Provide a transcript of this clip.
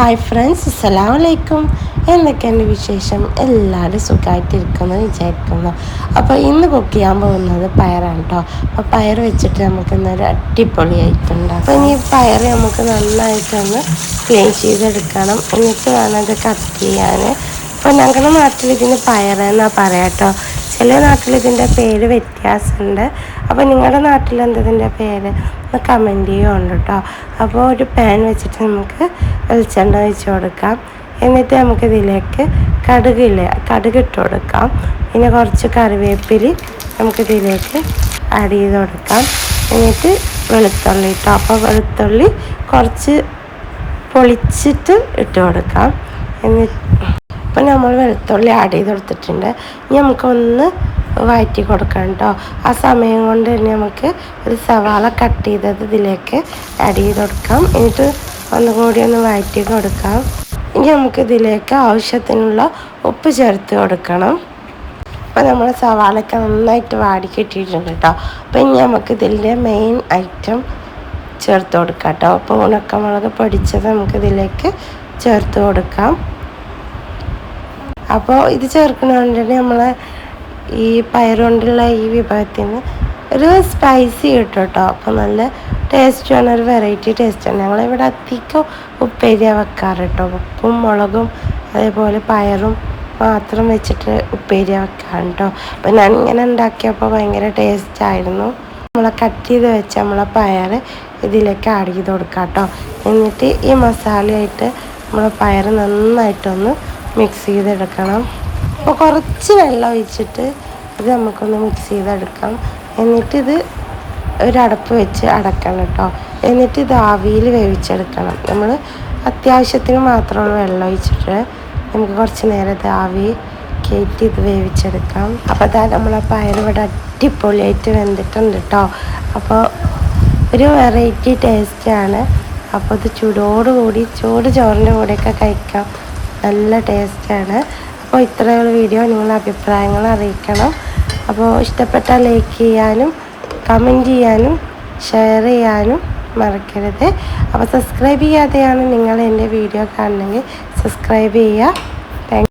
Hi friends അസ്സലാം വലൈക്കും എന്തൊക്കെയാണ് വിശേഷം? എല്ലാവരും സുഖമായിട്ടിരിക്കുന്നു വിചാരിക്കുന്നു. അപ്പോൾ ഇന്ന് കുക്ക് ചെയ്യാൻ പോകുന്നത് പയറാണ് കേട്ടോ അപ്പോൾ പയർ വെച്ചിട്ട് നമുക്ക് ഇന്നൊരു അടിപൊളിയായിട്ടുണ്ട്. അപ്പോൾ ഇനി പയർ നമുക്ക് നന്നായിട്ടൊന്ന് ക്ലീൻ ചെയ്തെടുക്കണം. എന്നിട്ട് വേണം അത് കട്ട് ചെയ്യാൻ അപ്പോൾ ഞങ്ങളുടെ നാട്ടിൽ ഇതിന് പയറെന്നാണ് പറയാം കേട്ടോ ചില നാട്ടിൽ ഇതിന്റെ പേര് വ്യത്യാസമുണ്ട് അപ്പോൾ നിങ്ങളുടെ നാട്ടിൽ എന്തതിന്റെ പേര്? ഒന്ന് കമന്റ് ചെയ്യുന്നുണ്ട് കേട്ടോ അപ്പോൾ ഒരു പാൻ വെച്ചിട്ട് നമുക്ക് വെളിച്ചെണ്ണ വെച്ച് കൊടുക്കാം. എന്നിട്ട് നമുക്ക് ഇതിലേക്ക് കടുകില്ല കടുക് ഇട്ട് കൊടുക്കാം. പിന്നെ കുറച്ച് കറിവേപ്പില നമുക്ക് ഇതിലേക്ക് ആഡ് ചെയ്ത് കൊടുക്കാം. എന്നിട്ട് വെളുത്തുള്ളി ഇട്ടോ അപ്പോൾ വെളുത്തുള്ളി കുറച്ച് പൊളിച്ചിട്ട് ഇട്ട് കൊടുക്കാം. എന്നിട്ട് ഇപ്പം നമ്മൾ വെളുത്തുള്ളി ആഡ് ചെയ്ത് കൊടുത്തിട്ടുണ്ട്. ഇനി നമുക്കൊന്ന് വഴറ്റി കൊടുക്കണം കേട്ടോ ആ സമയം കൊണ്ട് തന്നെ നമുക്ക് ഒരു സവാള കട്ട് ചെയ്തത് ഇതിലേക്ക് ആഡ് ചെയ്ത് കൊടുക്കാം. എന്നിട്ട് ഒന്നും കൂടി ഒന്ന് വഴറ്റി കൊടുക്കാം. ഇനി നമുക്ക് ഇതിലേക്ക് ആവശ്യത്തിനുള്ള ഉപ്പ് ചേർത്ത് കൊടുക്കണം. അപ്പോൾ നമ്മൾ സവാളയൊക്കെ നന്നായിട്ട് വാടി കിട്ടിയിട്ടുണ്ട് കേട്ടോ അപ്പം ഇനി നമുക്ക് ഇതിന്റെ മെയിൻ ഐറ്റം ചേർത്ത് കൊടുക്കാം കേട്ടോ അപ്പോൾ ഉണക്കമുളക് പൊടിച്ചത് നമുക്ക് ഇതിലേക്ക് ചേർത്ത് കൊടുക്കാം. അപ്പോൾ ഇത് ചേർക്കുന്നതുകൊണ്ട് നമ്മൾ ഈ പയറുകൊണ്ടുള്ള ഈ വിഭവത്തിന് ഒരു സ്പൈസി കിട്ടും കേട്ടോ അപ്പോൾ നല്ല ടേസ്റ്റാണ് ഒരു വെറൈറ്റി ടേസ്റ്റാണ് ഞങ്ങളിവിടെ അധികം ഉപ്പേരിയാണ് വെക്കാറ് കേട്ടോ ഉപ്പും മുളകും അതേപോലെ പയറും മാത്രം വെച്ചിട്ട് ഉപ്പേരി വെക്കാറ് കേട്ടോ അപ്പോൾ ഞാൻ ഇങ്ങനെ ഉണ്ടാക്കിയപ്പോൾ ഭയങ്കര ടേസ്റ്റ് ആയിരുന്നു. നമ്മളെ കട്ട് ചെയ്ത് വെച്ച നമ്മളെ പയർ ഇതിലേക്ക് ആഡ് ചെയ്ത് കൊടുക്കാം കേട്ടോ എന്നിട്ട് ഈ മസാലയായിട്ട് നമ്മളെ പയർ നന്നായിട്ടൊന്ന് മിക്സ് ചെയ്തെടുക്കണം. അപ്പോൾ കുറച്ച് വെള്ളം ഒഴിച്ചിട്ട് ഇത് നമുക്കൊന്ന് മിക്സ് ചെയ്തെടുക്കാം. എന്നിട്ടിത് ഒരടപ്പ് വെച്ച് അടക്കണം കേട്ടോ എന്നിട്ട് ഇത് ആവിയിൽ വേവിച്ചെടുക്കണം. നമ്മൾ അത്യാവശ്യത്തിന് മാത്രമാണ് വെള്ളം ഒഴിച്ചിട്ട് നമുക്ക് കുറച്ച് നേരം ഇത് ആവി കയറ്റി ഇത് വേവിച്ചെടുക്കാം. അപ്പോൾ അതാ നമ്മളെ പയർ ഇവിടെ അടിപൊളിയായിട്ട് വെന്തിട്ടുണ്ട് കേട്ടോ അപ്പോൾ ഒരു വെറൈറ്റി ടേസ്റ്റാണ് അപ്പോൾ ഇത് ചൂടോടുകൂടി ചൂട് ചോറിന്റെ കൂടെയൊക്കെ കഴിക്കാം. നല്ല ടേസ്റ്റാണ്. അപ്പോൾ ഇത്രയുള്ള വീഡിയോ നിങ്ങളുടെ അഭിപ്രായങ്ങൾ അറിയിക്കണം. അപ്പോൾ ഇഷ്ടപ്പെട്ട ലൈക്ക് ചെയ്യാനും കമന്റ് ചെയ്യാനും ഷെയർ ചെയ്യാനും മറക്കരുത്. അപ്പോൾ സബ്സ്ക്രൈബ് ചെയ്യാതെയാണ് നിങ്ങൾ എന്റെ വീഡിയോ കാണണമെങ്കിൽ സബ്സ്ക്രൈബ് ചെയ്യുക.